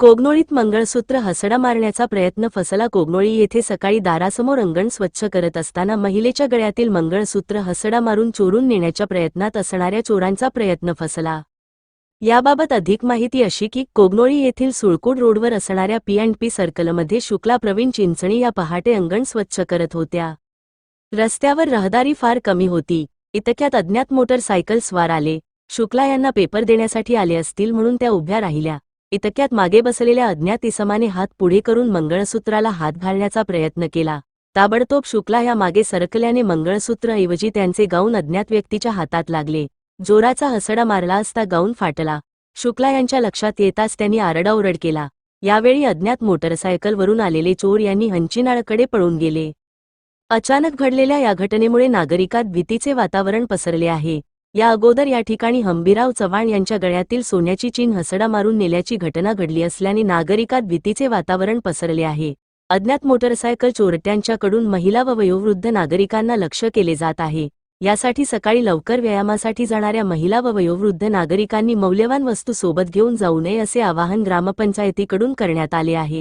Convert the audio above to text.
कोगनोळीत मंगळसूत्र हसडा मारण्याचा प्रयत्न फसला. कोगनोळी येथे सकाळी दारासमोर अंगण स्वच्छ करत असताना महिलेच्या गळ्यातील मंगळसूत्र हसडा मारून चोरून नेण्याच्या प्रयत्नात असणाऱ्या चोरांचा प्रयत्न फसला. याबाबत अधिक माहिती अशी की कोगनोळी येथील सुळकूड रोडवर असणाऱ्या पी अँड पी सर्कलमध्ये शुक्ला प्रवीण चिंचणी या पहाटे अंगण स्वच्छ करत होत्या. रस्त्यावर रहदारी फार कमी होती. इतक्यात अज्ञात मोटरसायकल स्वार आले. शुक्ला यांना पेपर देण्यासाठी आले असतील म्हणून त्या उभ्या राहिल्या. इतक्यात मागे बसलेल्या अज्ञात इसमाने हात पुढे करून मंगळसूत्राला हात घालण्याचा प्रयत्न केला. ताबडतोब शुक्ला ह्या मागे सरकल्याने मंगळसूत्र ऐवजी त्यांचे गाऊन अज्ञात व्यक्तीच्या हातात लागले. जोराचा हसडा मारला असता गाऊन फाटला. शुक्ला यांच्या लक्षात येताच त्यांनी आरडाओरड केला. यावेळी अज्ञात मोटरसायकलवरून आलेले चोर यांनी हंचीनाळकडे पळून गेले. अचानक घडलेल्या या घटनेमुळे नागरिकात भीतीचे वातावरण पसरले आहे. या अगोदर या ठिकाणी हंबीराव चव्हाण यांच्या गळ्यातील सोन्याची चीन हसडा मारून नेल्याची घटना घडली असल्याने नागरिकात भीतीचे वातावरण पसरले आहे. अज्ञात मोटरसायकल चोरट्यांच्याकडून महिला व वयोवृद्ध नागरिकांना लक्ष केले जात आहे. यासाठी सकाळी लवकर व्यायामासाठी जाणाऱ्या महिला व वयोवृद्ध नागरिकांनी मौल्यवान वस्तू सोबत घेऊन जाऊ नये असे आवाहन ग्रामपंचायतीकडून करण्यात आले आहे.